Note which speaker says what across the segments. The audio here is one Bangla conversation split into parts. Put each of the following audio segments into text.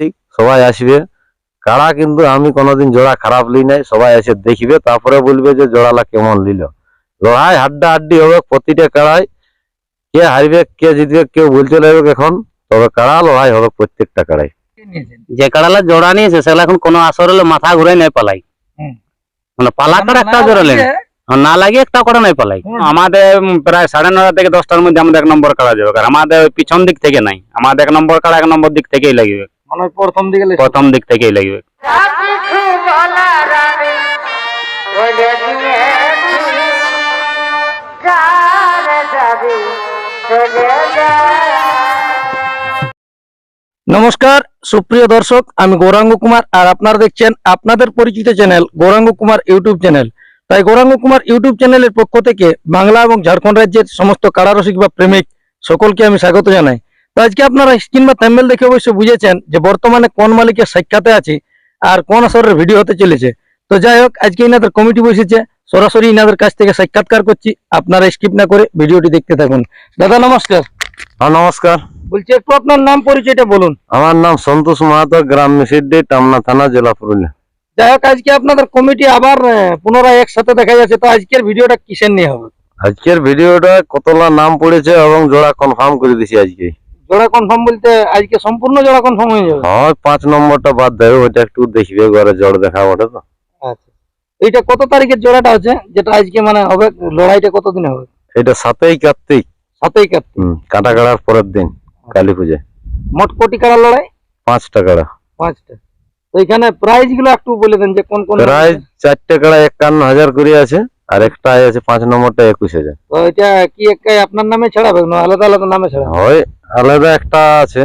Speaker 1: ঠিক সবাই আসবে। কাড়া কিন্তু আমি কোনোদিন জোড়া খারাপ লি নাই সবাই এসে দেখবে তারপরে বলবে যে জোড়ালা কেমন লিল। লড়াই হাড্ডা হাড্ডি হবে প্রতিটা কাড়াই কে হারবে কে জিতবে কেউ বলতে লাগবে এখন তবে কাড়া লড়াই হবে প্রত্যেকটা কাড়াই
Speaker 2: যে কাড়ালা জোড়া নিয়েছে সেগুলা এখন কোনো আসর হলে মাথা ঘুরে নাই পালাই। মানে পালা কাড়া একটা জোড়ালেন না লাগে একটা করে নাই পালাই। আমাদের প্রায় সাড়ে নটা থেকে দশটার মধ্যে আমাদের এক নম্বর কাড়া যাবে। আর আমাদের পিছন দিক থেকে নাই। আমাদের এক নম্বর কাড়া এক নম্বর দিক থেকেই লাগবে।
Speaker 3: মানে প্রথম দিকে
Speaker 2: প্রথম দিক থেকেই লাগবে
Speaker 3: নমস্কার সুপ্রিয় দর্শক আমি গৌরাঙ্গ কুমার আর আপনারা দেখছেন আপনাদের পরিচিত channel Gauranga Kumar YouTube channel. তাই গৌরাঙ্গ কুমার ইউটিউব চ্যানেলের পক্ষ থেকে বাংলা এবং ঝাড়খণ্ড রাজ্যের সমস্ত কারারসিক বা প্রেমিক সকলকে আমি স্বাগত জানাই। তো আজকে আপনারা স্ক্রিন বা থ্যাম্বেল দেখে অবশ্যই বুঝেছেন যে বর্তমানে কোন মালিকের সাক্ষাতে আছি আর কোন আসরের ভিডিও হতে চলেছে। তো যাই হোক আজকে ইনাদের কমিটি বসেছে। সরাসরি ইনাদের কাছ থেকে সাক্ষাৎকার করছি। আপনারা স্কিপ না করে ভিডিওটি দেখতে থাকুন। দাদা নমস্কার।
Speaker 1: হ্যাঁ নমস্কার।
Speaker 3: বলছি একটু আপনার নাম পরিচয়টা বলুন।
Speaker 1: আমার নাম সন্তোষ মাহাতো গ্রাম মিসিড্ডি টামনা থানা জেলা পুরুলিয়া।
Speaker 3: যাই হোক আজকে আপনাদের কমিটি আবার পুনরায় একসাথে দেখা যাচ্ছে। তো আজকের ভিডিওটা কিসের নিয়ে হবে?
Speaker 1: আজকের ভিডিওটা কতলা নাম পড়েছে এবং জোড়া কনফার্ম করে দিছি আজকে
Speaker 3: জোড়া কনফার্ম বলতে আজকে সম্পূর্ণ জোড়া কনফার্ম হয়ে যাবে।
Speaker 1: হয় পাঁচ নম্বরটা বাদ দেবে ওইটা একটু দেখবে ঘরে দেখা ওটা তো।
Speaker 3: আচ্ছা। এইটা কত তারিখের জোড়াটা যেটা আজকে মানে হবে লড়াইটা কতদিনে হবে?
Speaker 1: এটা সাতই কার্তিক।
Speaker 3: সাতই কার্তিক।
Speaker 1: কাটা কাটার পরের দিন কালী পূজায়।
Speaker 3: মোট কোটি কাড়া লড়াই?
Speaker 1: পাঁচটা কাড়া।
Speaker 3: পাঁচটা। তো এখানে প্রাইজগুলো একটু বলে দেন যে কোন কোন
Speaker 1: প্রায় চারটে কাড়া একান্ন হাজার করে আছে। আর একটা আছে পাঁচ নম্বরটা একুশ হাজার।
Speaker 3: তো কি একাই আপনার নামে ছাড়াবে না আলাদা আলাদা নামে ছাড়াবে
Speaker 1: হয় আলাদা একটা আছে।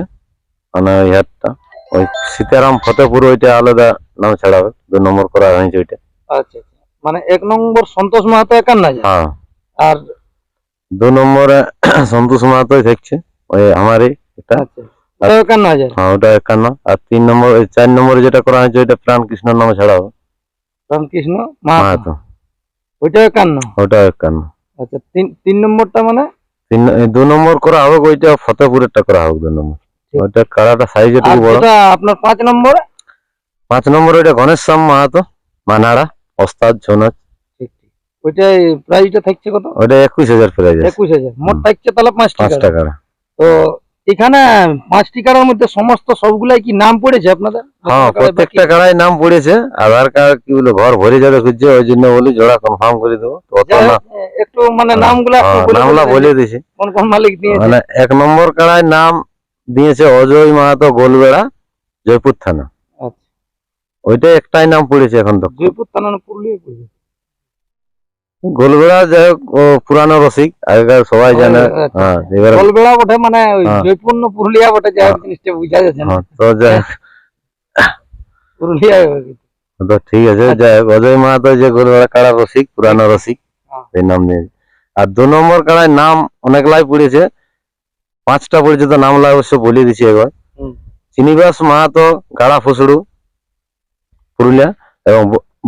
Speaker 1: মানে ওই হাটটা। ওই সীতারাম ফতেপুর ওইটা আলাদা নাম ছাড়াবে দু নম্বর করা হয়েছে ওইটা।
Speaker 3: আচ্ছা আচ্ছা। মানে এক নম্বর সন্তোষ মাহাতো একান্ন হাজার?
Speaker 1: হ্যাঁ।
Speaker 3: আর
Speaker 1: দু নম্বরে সন্তোষ মাহাতোই থাকছে। ওই আমারই এটা।
Speaker 3: আচ্ছা একান্ন হাজার?
Speaker 1: হ্যাঁ ওটা একান্ন। আর তিন নম্বর চার নম্বরে যেটা করা হয়েছে ওইটা প্রাণ কৃষ্ণর নামে ছাড়াবো
Speaker 3: রামকৃষ্ণ মাহাতো। ওইটা একান্ন।
Speaker 1: ওটা একান্ন।
Speaker 3: আচ্ছা তিন তিন নম্বরটা মানে?
Speaker 1: তিন দু নম্বর করা হোক ওইটা ফতেপুরেরটা করা হোক দু নম্বর। ওইটা কারাটা সাইজ একটু বড়।
Speaker 3: যেটা আপনার পাঁচ নম্বরে?
Speaker 1: পাঁচ নম্বর ওইটা গণেশ শ্যাম মাহাতো মানাড়া ওস্তাদ
Speaker 3: ঠিক ওইটা প্রাইসটা থাকছে কত?
Speaker 1: ওইটা একুশ হাজার প্রাইজ
Speaker 3: একুশ হাজার। মোট থাকছে তাহলে
Speaker 1: পাঁচ টাকা
Speaker 3: তো এখানে পাঁচটি কার্ডের মধ্যে সমস্ত সবগুলাই কি নাম পড়েছে আপনাদের?
Speaker 1: হ্যাঁ প্রত্যেকটা কাড়াই নাম পড়েছে। আধার কার্ড কি বলে ঘর ভরে যাবে খুঁজছে ওই জন্য বলি জোড়া কনফার্ম করে দেবো।
Speaker 3: একটু মানে নামগুলা
Speaker 1: হ্যাঁ,
Speaker 3: বলে
Speaker 1: নামলা
Speaker 3: বলে।
Speaker 1: দিছি।
Speaker 3: কোন কোন মালিক দিয়েছে
Speaker 1: মানে এক নম্বর কাড়াই নাম দিয়েছে অজয় মাহাতো গোলবেড়া জয়পুর থানা।
Speaker 3: আচ্ছা।
Speaker 1: ওইটা একটাই নাম পড়েছে এখন তো।
Speaker 3: জয়পুর থানা পুরুলিয়া পড়বে?
Speaker 1: গোলবেড়া যাই হোক পুরানো রসিক আগেকার সবাই জানে
Speaker 3: আচ্ছা।
Speaker 1: হ্যাঁ এবার
Speaker 3: গোলবেড়া বটে মানে ওই
Speaker 1: হ্যাঁ।
Speaker 3: পুরুলিয়া বটে যাই হোক। জিনিসটা বুঝা যাচ্ছে না
Speaker 1: হ্যাঁ, তো যাই
Speaker 3: পুরুলিয়া
Speaker 1: তো ঠিক আছে যাই হোক অজয় মাহাতো যে গোলবেড়া কাড়া রসিক পুরানো রসিক। এই নাম নিয়ে আর দু নম্বর কাড়ায় নাম অনেকলাই পড়েছে পাঁচটা পড়েছে তো নামলা অবশ্য বলে দিছি একবার
Speaker 3: হুম।
Speaker 1: চিনিবাস মাহাতো গাড়া ফুসড়ু পুরুলিয়া এবং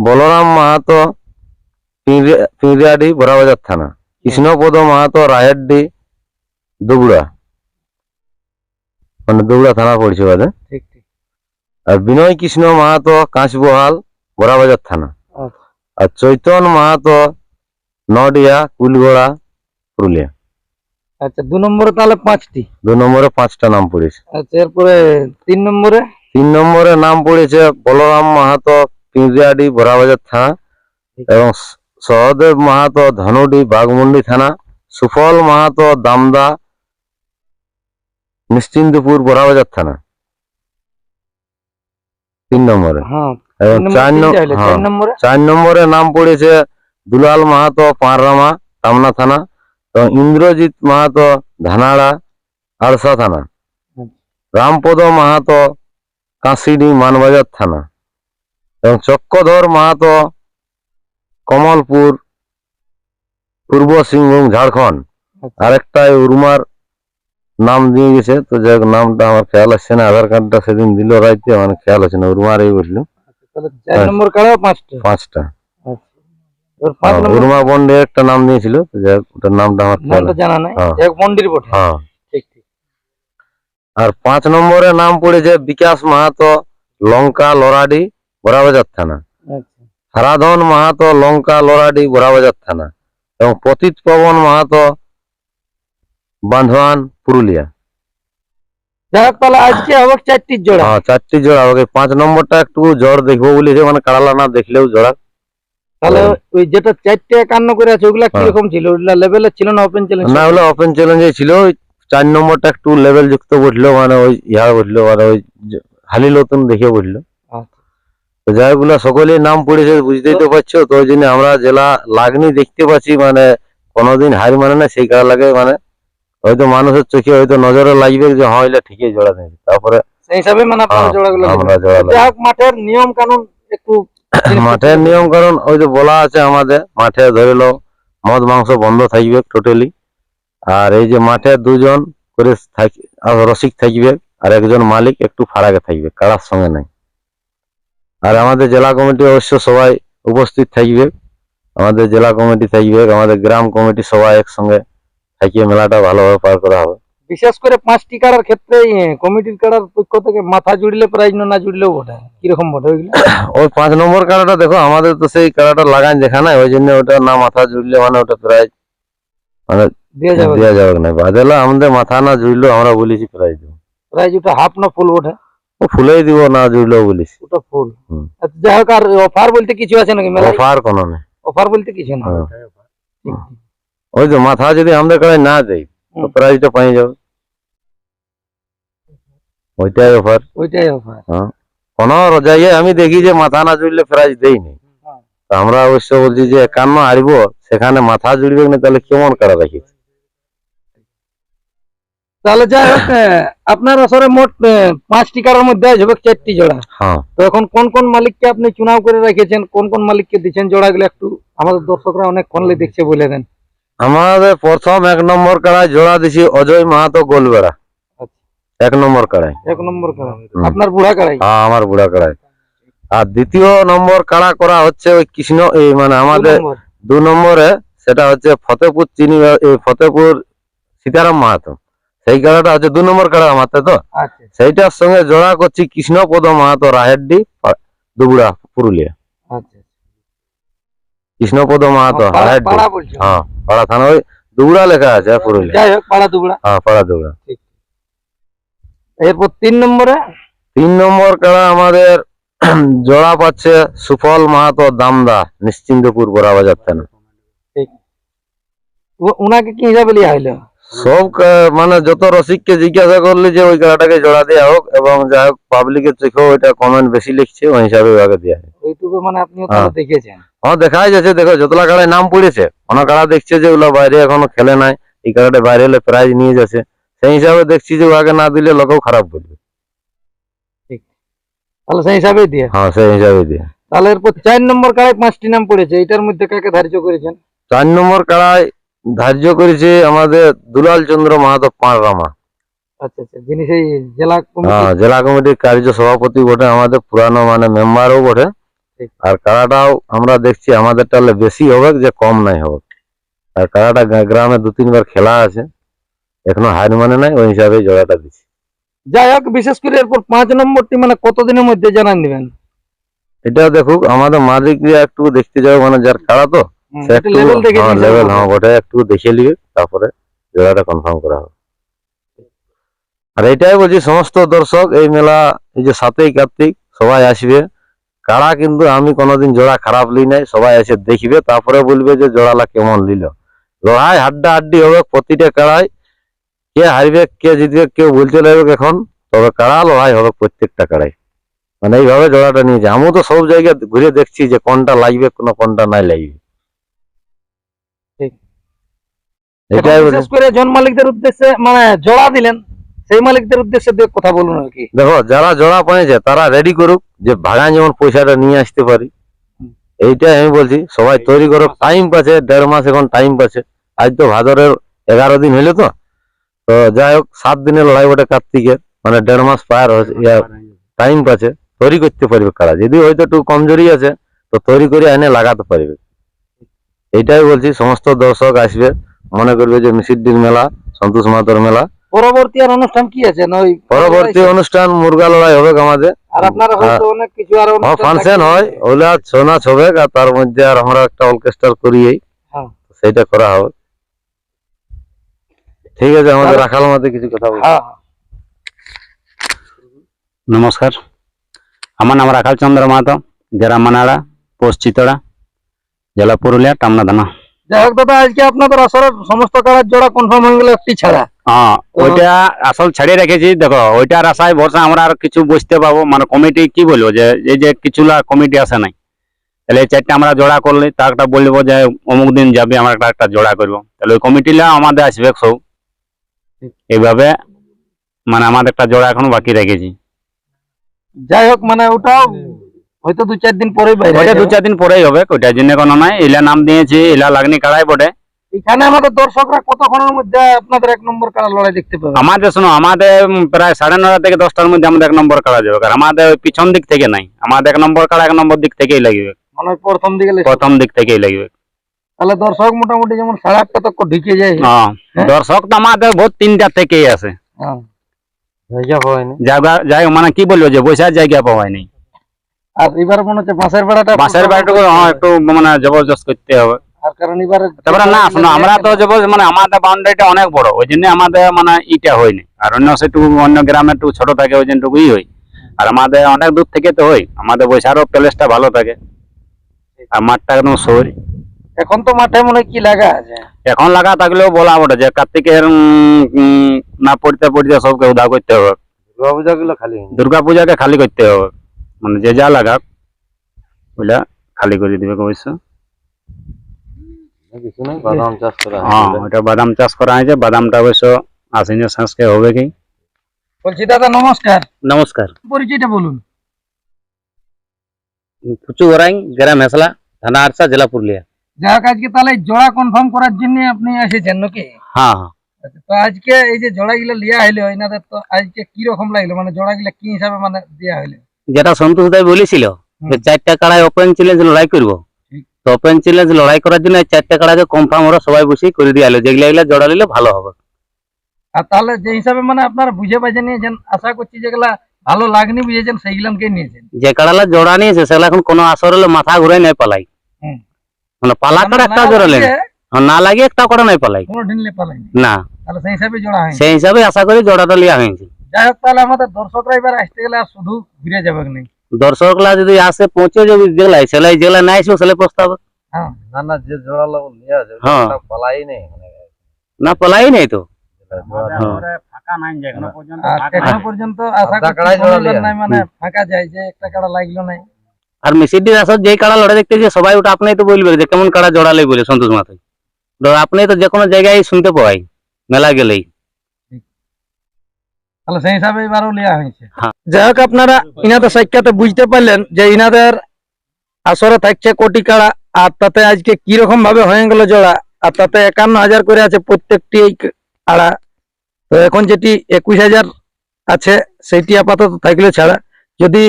Speaker 1: বলরাম মাহাতো পিংরিয়াডি বড়াবাজার থানা। কৃষ্ণপদ মাহাতো রায়েরডি দুগুড়া মানে দুগুড়া থানা পড়ছে বাদে আর বিনয় কৃষ্ণ মাহাতো কাঁচবহাল বড়াবাজার থানা।
Speaker 3: আচ্ছা।
Speaker 1: আর চৈতন মাহাতো নডিয়া কুলগোড়া পুরুলিয়া।
Speaker 3: আচ্ছা দু নম্বরে তাহলে পাঁচটি।
Speaker 1: দু নম্বরে পাঁচটা নাম পড়েছে।
Speaker 3: আচ্ছা এরপরে তিন নম্বরে?
Speaker 1: তিন নম্বরে নাম পড়েছে বলরাম মাহাতো পিঁড়িয়াডি বড়াবাজার থানা এবং সহদেব মাহাতো ধনুডি বাঘমুন্ডি থানা সুফল মাহাতো দামদা নিশ্চিন্তপুর বড়াবাজার থানা। তিন নম্বরে।
Speaker 3: হ্যাঁ
Speaker 1: এবং চার
Speaker 3: তিনটে
Speaker 1: নম্বর
Speaker 3: হলো, চার নম্বরে?
Speaker 1: নাম পড়েছে দুলাল মাহাতো পাঁড়রামা টামনা থানা এবং ইন্দ্রজিৎ মাহাতো ধানাড়া আরসা থানা। রামপদ মাহাতো কাঁসিডি মানবাজার থানা। এবং চক্রধর মাহাতো কমলপুর পূর্ব সিংভূম ঝাড়খণ্ড।
Speaker 3: আচ্ছা।
Speaker 1: আরেকটা ওই উরমার নাম দিয়ে গেছে তো যাই হোক নামটা আমার খেয়াল আসছে না আধার কার্ডটা সেদিন দিল রাইতে মানে খেয়াল আছে না উরমার এই
Speaker 3: কাড়াও পাঁচটা? আচ্ছা।
Speaker 1: হ্যাঁ, উরমা বন্ডে একটা নাম দিয়েছিল তো যাই হোক, ওটার নামটা আমার খেয়াল
Speaker 3: নামটা জানা নাই।
Speaker 1: হ্যাঁ। হ্যাঁ। আর পাঁচ নম্বরে নাম পড়েছে বিকাশ মাহাতো লঙ্কা লরাডি বড়াবাজার থানা
Speaker 3: আচ্ছা
Speaker 1: হারাধন মাহাতো লঙ্কা লরাডি বড়াবাজার থানা এবং পতিত পবন মাহাতো বান্ধবান পুরুলিয়া।
Speaker 3: যাই হোক তাহলে আজকে হবে চারটির জোড়া।
Speaker 1: হ্যাঁ চারটি জোড়া হবে। পাঁচ নম্বরটা একটু জ্বর দেখব বলেছে মানে কাড়ালা না দেখলেও জোড়া।
Speaker 3: তাহলে
Speaker 1: হ্যাঁ।
Speaker 3: ওই যেটা চারটে একান্ন করে আছে ওগুলা
Speaker 1: হ্যাঁ।
Speaker 3: কীরকম ছিল? ওগুলা ছিল না ওপেন চ্যালেঞ্জ
Speaker 1: না হলে ওপেন চ্যালেঞ্জে ছিল। চার নম্বরটা একটু লেভেল যুক্ত বসল মানে ওই ইহা বসল মানে ওই হালি নতুন দেখে বসল।
Speaker 3: আচ্ছা।
Speaker 1: তো যাই হোক, ওগুলা সকলেই নাম পড়েছে বুঝতেই তো পারছ। তো ওই জন্য আমরা জেলা লাগনি দেখতে পাচ্ছি মানে কোনোদিন হার মানে না সেই কারণ লাগে মানে হয়তো মানুষের চোখে হয়তো নজরে লাগবে যে হ্যাঁ এটা ঠিকই জোড়া নেই তারপরে
Speaker 3: সেই হিসাবে মানে
Speaker 1: হ্যাঁ,
Speaker 3: জোড়াগুলো
Speaker 1: আমরা জোড়া
Speaker 3: যাই মাঠের নিয়ম কানুন একটু
Speaker 1: মাঠের নিয়ম কারণ ওই যে বলা আছে আমাদের মাঠে ধরে লো মদ মাংস বন্ধ থাকবে টোটালি আর এই যে মাঠে দুজন করে থাকি রসিক থাকবে আর একজন মালিক একটু ফারাকে থাকবে কারার সঙ্গে নাই। আর আমাদের জেলা কমিটি অবশ্য সবাই উপস্থিত থাকবে। আমাদের জেলা কমিটি থাকবে আমাদের গ্রাম কমিটি সবাই একসঙ্গে থাকিয়ে মেলাটা ভালোভাবে পার করা হবে।
Speaker 3: বিশেষ করে পাঁচটি কাড়ার ক্ষেত্রে কমিটির কাড়ার পক্ষ থেকে মাথা জুড়লে প্রাইজ না জুড়লেও বটে। কীরকম বটে ওইগুলো?
Speaker 1: ওই পাঁচ নম্বর কাড়াটা দেখো আমাদের তো সেই কাড়াটা লাগান দেখা নাই ওই জন্য ওটা না মাথা জুড়লে মানে ওটা প্রায় মানে
Speaker 3: দিয়ে যাবে
Speaker 1: দেওয়া যাবে না। বাদেলা আমাদের মাথা না জুড়লো আমরা বলেছি প্রাইজ
Speaker 3: প্রাইজ ওটা হাফ না ফুল বটে।
Speaker 1: ও ফুলেই দিব না জুড়লেও বলিস।
Speaker 3: ওটা ফুল। আচ্ছা, যাই হোক আর অফার বলতে কিছু আছে নাকি
Speaker 1: অফার কোনো নেই।
Speaker 3: অফার বলতে কিছু না?
Speaker 1: হ্যাঁ। ওই তো মাথা যদি আমাদের কাছে না দেয় তো। প্রাইজটা পাই যাবে। ওইটাই অফার।
Speaker 3: ওইটাই অফার।
Speaker 1: কোনো জায়গায় আমি দেখি যে মাথা না জুড়লে প্রাইজ দেয়নি
Speaker 3: হ্যাঁ।
Speaker 1: আমরা অবশ্য বলছি যে একান্ন হারবো সেখানে মাথা জুড়বে না তাহলে কেমন কারা রাখি
Speaker 3: তাহলে যাই হোক আপনার আসরে মোট পাঁচটি কাড়ার মধ্যে হবে চারটি জোড়া।
Speaker 1: হ্যাঁ।
Speaker 3: তো এখন কোন কোন মালিককে আপনি চুনাও করে রেখেছেন কোন কোন মালিককে দিচ্ছেন জোড়াগুলো একটু আমাদের দর্শকরা অনেক ফোনলে দেখছে বলে দেন।
Speaker 1: আমাদের প্রথম এক নম্বর কাড়ায় জোড়া দিছি অজয় মাহাতো গোলবেড়া।
Speaker 3: আচ্ছা।
Speaker 1: এক নম্বর কাড়ায়।
Speaker 3: এক নম্বর কাড়া আপনার বুড়া কাড়াই?
Speaker 1: হ্যাঁ আমার বুড়া কাড়ায়। আর দ্বিতীয় নম্বর কাড়া করা হচ্ছে ওই কৃষ্ণ এই মানে আমাদের দু নম্বরে সেটা হচ্ছে ফতেপুর চিনি ফতেপুর সীতারাম মাহাতো। সেই কাড়াটা হচ্ছে দু নম্বর কাড়া আমাতে তো?
Speaker 3: আচ্ছা।
Speaker 1: সেইটার সঙ্গে জোড়া করছি কৃষ্ণপদ মাহাতো রাহেরডি দুবুড়া পুরুলিয়া।
Speaker 3: আচ্ছা
Speaker 1: কৃষ্ণপদ মাহাতো
Speaker 3: বলছো?
Speaker 1: হ্যাঁ পাড়া থানা ওই দুবুড়া লেখা আছে পুরুলিয়া।
Speaker 3: যাই হোক পাড়া দুবড়া।
Speaker 1: হ্যাঁ পাড়া দুবুড়া।
Speaker 3: এরপর তিন নম্বরে?
Speaker 1: তিন নম্বর কাড়া আমাদের জোড়া পাচ্ছে সুফল মাহাতো দামদা নিশ্চিন্তপুর বড়াবাজার থানা।
Speaker 3: উ- উনাকে কি হিসাবে লিয়া হইল?
Speaker 1: সব মানে যত রসিককে জিজ্ঞাসা করলে যে ওই কাড়াটাকে জোড়া দেওয়া হোক এবং যাই হোক পাবলিকের চোখেও ওইটা কমেন্ট বেশি লিখছে ওই হিসাবে ওকে দেওয়া হয়।
Speaker 3: মানে তাহলে
Speaker 1: হ্যাঁ। দেখাই যাচ্ছে দেখো যতলা নাম পড়েছে অনেক দেখছে যে ওগুলো বাইরে এখনও খেলে নাই এই বাইরে হলে প্রাইজ নিয়ে যাচ্ছে। সেই হিসাবে দেখছি যে ওকে না দিলে লোকেও খারাপ বলবে।
Speaker 3: তাহলে সেই হিসাবেই দিয়ে।
Speaker 1: হ্যাঁ সেই হিসাবে দিয়ে।
Speaker 3: তাহলে এরপর চার নম্বর কাড়ায় পাঁচটি নাম পড়েছে এটার মধ্যে কাকে ধার্য করেছেন?
Speaker 1: চার নম্বর কাড়ায় ধার্য করেছে আমাদের দুলাল চন্দ্র মাহাতো পাঁড়রামা
Speaker 3: আচ্ছা আচ্ছা যিনি সেই জেলা
Speaker 1: হ্যাঁ জেলা কমিটির কার্য সভাপতি বটে আমাদের পুরানো মানে মেম্বারও বটে। আর কারাটাও আমরা দেখছি আমাদের টালে বেশি হবে যে কম নাই হবে। আর কারাটা গ্রামে দু তিনবার খেলা আছে এখনও হার মানে নাই ওই হিসাবে জোড়াটা দিচ্ছি।
Speaker 3: যাই হোক বিশেষ করে এরপর পাঁচ নম্বরটি মানে কতদিনের মধ্যে জানান দিবেন?
Speaker 1: এটা দেখুক আমাদের মালিকরা একটু দেখতে যাবে মানে যার কাড়া তো। একটু
Speaker 3: লেভেল
Speaker 1: হ্যাঁ। হ্যাঁ বটে একটু দেখে নিবে তারপরে জোড়াটা কনফার্ম করা হবে। আর এটাই বলছি সমস্ত দর্শক এই মেলা এই যে সাতই কার্তিক সবাই আসবে। কাড়া কিন্তু আমি কোনোদিন জোড়া খারাপ লি নাই সবাই এসে দেখবে তারপরে বলবে যে জোড়ালা কেমন লিল। লড়াই হাড্ডা হাড্ডি হবে প্রতিটা কাড়াই কে হারবে কে জিতবে কেউ বলতে লাগবে এখন তবে কাড়া লড়াই হবে প্রত্যেকটা কাড়াই মানে এইভাবে জোড়াটা নিয়েছে। আমিও তো সব জায়গায় ঘুরে দেখছি যে কোনটা লাগবে কোনো কোনটা নাই লাগবে
Speaker 3: ঠিক।
Speaker 1: এটাই
Speaker 3: এখন
Speaker 1: বলছি
Speaker 3: বিশেষ করে জন মালিকদের উদ্দেশ্যে মানে জোড়া দিলেন সেই মালিকদের উদ্দেশ্যে দু কথা বলুন আর কি।
Speaker 1: দেখো যারা জোড়া পাইছে তারা রেডি করুক যে ভাগান যেমন পয়সাটা নিয়ে আসতে পারি। এইটাই আমি বলছি সবাই তৈরি করো। টাইম পাচ্ছে দেড় মাস এখন টাইম পাচ্ছে। আজ তো ভাদরের এগারো দিন হইল তো। তো যাই হোক সাত দিনের লড়াই কার্তিকের। মানে দেড় মাস পার টাইম পাচ্ছে। তৈরি করতে পারবে কারা? যদি হয়তো একটু কমজোরি আছে তো তৈরি করে এনে লাগাতে পারবে। এইটাই বলছি সমস্ত দর্শক আসবে। মনে করবে যে মিসিদ্দির মেলা সন্তোষ মাতর মেলা।
Speaker 3: পরবর্তী আর অনুষ্ঠান কি আছে? ওই
Speaker 1: পরবর্তী অনুষ্ঠান মুরগা লড়াই হবে আমাদের
Speaker 3: আর আপনারা হয়তো অনেক কিছু আর
Speaker 1: ফাংশন হয় ছৌ হবে আর তার মধ্যে আর আমরা একটা অর্কেস্ট্রা করিয়েই
Speaker 3: হ্যাঁ।
Speaker 1: সেটা করা হবে। ঠিক আছে আমাদের
Speaker 3: তাহলে-
Speaker 1: রাখাল মধ্যে কিছু কথা বলব।
Speaker 3: হ্যাঁ। হ্যাঁ।
Speaker 2: নমস্কার। আমার নাম রাখাল চন্দ্র মাহাতো গ্রাম মানাড়া পোস্ট চিতড়া জেলা পুরুলিয়া টামনা দানা
Speaker 3: যাই হোক দাদা আজকে আপনাদের আসরের সমস্ত কালার জোড়া কনফার্ম হয়ে গেল একটি ছাড়া।
Speaker 2: হ্যাঁ ওইটা আসল ছাড়িয়ে রেখেছি। দেখো ওইটার আশায় ভরসা আমরা আর কিছু বুঝতে পাবো মানে কমিটি কি বলব যে এই যে কিছুলা কমিটি আসে নাই। তাহলে এই চারটে আমরা জোড়া করলে তার একটা বলব যে অমুক দিন যাবে আমরা একটা একটা জোড়া করব। তাহলে ওই কমিটিলা আমাদের আসবে সব এইভাবে মানে আমাদের একটা জোড়া এখন বাকি রেখেছি।
Speaker 3: যাই হোক মানে ওটাও হয়তো দু চার দিন পরেই বাইরে
Speaker 2: ওইটা
Speaker 3: হয়ে
Speaker 2: দু চার দিন পরেই হবে ওইটার জন্য কোনো নাই। এলা নাম দিয়েছি এলা লাগনি কাড়াই বটে।
Speaker 3: এখানে আমাদের দর্শকরা কতক্ষণের মধ্যে আপনাদের এক নম্বর কাড়া লড়াই দেখতে পাবে?
Speaker 2: আমাদের শোনো আমাদের প্রায় সাড়ে নটা থেকে দশটার মধ্যে আমাদের এক নম্বর কাড়া যাবে কারণ আমাদের পিছন দিক থেকে নাই। আমাদের এক নম্বর কাড়া এক নম্বর দিক থেকেই লাগবে।
Speaker 3: মানে প্রথম দিকে
Speaker 2: প্রথম দিক থেকেই লাগবে।
Speaker 3: তাহলে দর্শক মোটামুটি যেমন সাড়ে আটটা তক ঢুকে যায়।
Speaker 2: হ্যাঁ। দর্শক তো আমাদের ভোট তিনটা থেকেই আছে।
Speaker 3: হ্যাঁ।
Speaker 2: যাই মানে কি বলব যে বসার জায়গা পাওয়াই নেই
Speaker 3: আর এবার মনে হচ্ছে বাঁশের বেড়াটা
Speaker 2: বাসের হ্যাঁ একটু মানে জবরদস্ত করতে হবে।
Speaker 3: আর কারণ এবারে
Speaker 2: তারপরে না শোনো আমরা তো জবর মানে আমাদের বাউন্ডারিটা অনেক বড় ওই জন্য আমাদের মানে ইটা হয়নি। আর অন্য সেটুকু অন্য গ্রামে একটু ছোট থাকে ওই জন্যটুকুই হয় আর আমাদের অনেক দূর থেকে তো হয় আমাদের বৈশারও প্লেসটা ভালো থাকে। আর মাঠটা একদম সরি
Speaker 3: এখন তো মাঠে মনে কি লাগা
Speaker 2: এখন লাগা থাকলেও বলা বটে যে কার্তিকের না পড়তে পড়তে সবকে উদা করতে হবে।
Speaker 1: দুর্গা খালি।
Speaker 2: দুর্গা পূজাকে খালি করতে হবে। মানে যে যা লাগাক ওইটা খালি করে দিবে অবশ্য
Speaker 1: বাদাম চাষ করা
Speaker 2: হ্যাঁ ওইটা বাদাম চাষ করা হয়েছে বাদামটা অবশ্য আশ্বিনের হবে কি?
Speaker 3: বলছি দাদা নমস্কার।
Speaker 2: নমস্কার।
Speaker 3: পরিচয়টা বলুন।
Speaker 2: গরাই গ্রাম হেসলা থানা আরসা জেলা পুরুলিয়া।
Speaker 3: যাই আজকে তাহলে জোড়া কনফার্ম করার জন্য আপনি এসেছেন নাকি?
Speaker 2: হ্যাঁ।
Speaker 3: আচ্ছা, তো আজকে এই যে জোড়া গুলো লিয়া হইল এনাদের তো আজকে কি রকম লাগল? মানে জোড়া গুলা কি হিসাবে মানে দেওয়া হইল?
Speaker 2: যেটা সন্তোষ দাই বলেছিল যে চারটা কাড়ায় ওপেন চ্যালেঞ্জ লড়াই করব। তো ওপেন চ্যালেঞ্জ লড়াই করার জন্য চারটা কাড়াকে কনফার্ম ওরা সবাই বসেই করে দিয়ে এলো যেগুলা এগুলা জোড়া নিলে ভালো হবে।
Speaker 3: আর তাহলে যে হিসাবে মানে আপনারা বুঝে পাইছেন নিয়েছেন আশা করছি যেগুলা ভালো লাগনি বুঝেছেন সেইগুলাকে নিয়েছেন।
Speaker 2: যে কাড়ালা জোড়া নিয়েছে সেগুলা এখন কোনো আসর হলে মাথা ঘুরে নাই পালাই। মানে পালা কাড়া একটা
Speaker 3: না
Speaker 2: জোড়া লেন না লাগে একটা করে নাই পালাই। না।
Speaker 3: তাহলে সেই হিসাবে জোড়া
Speaker 2: সেই হিসাবে আশা করি জোড়াটা লিয়া হয়েছে।
Speaker 3: যাই হোক তাহলে আমাদের দর্শকরা এবার আসতে গেলে আর শুধু ঘুরে যাবে না
Speaker 2: দর্শকরা যদি আসে পৌঁছে যাবে যেগুলা সেলাই যেগুলা নাই আসবে সেলাই প্রস্তাব।
Speaker 3: হ্যাঁ।
Speaker 1: না না যে জোড়া লোক নিয়ে আছে
Speaker 2: হ্যাঁ।
Speaker 1: পালাই নেই মানে।
Speaker 2: না পালাই নেই তো। নাই
Speaker 3: আর। নাই। মানে ফাঁকা যায় যে একটা কাড়া লাগল নাই।
Speaker 2: আর মেসিডির আসর যেই কাড়া লড়াই দেখতে যে সবাই ওটা আপনি তো বলবে যে কেমন কাড়া জোড়ালে বলে সন্তোষ মাথায়। তো আপনি তো যে কোনো জায়গায় শুনতে পাই মেলা গেলেই।
Speaker 3: তাহলে সেই হিসাবে এবারও লিয়া হয়েছে।
Speaker 2: হ্যাঁ।
Speaker 3: যাই হোক আপনারা ইনাদের সাক্ষাতে বুঝতে পারলেন যে ইনাদের আসরে থাকছে কোটি কাড়া আর তাতে আজকে কি রকম ভাবে হয়ে গেল জোড়া আর তাতে একান্ন হাজার করে আছে প্রত্যেকটি এই কাড়া। তো এখন যেটি একুশ হাজার আছে সেটি আপাতত থাকলে ছাড়া। যদি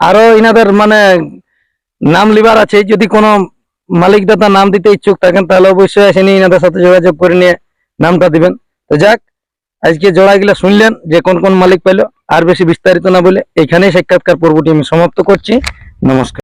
Speaker 3: আরও ইনাদের মানে নাম লিবার আছে যদি কোনো মালিক দাদা নাম দিতে ইচ্ছুক থাকেন তাহলে অবশ্যই এসে নিয়ে ইনাদের সাথে যোগাযোগ করে নিয়ে নামটা দিবেন। তো যাক আজকে জোড়াগুলো শুনলেন যে কোন কোন মালিক পেল আর বেশি বিস্তারিত না বলে এখানেই সাক্ষাৎকার পর্বটি আমি সমাপ্ত করছি। নমস্কার।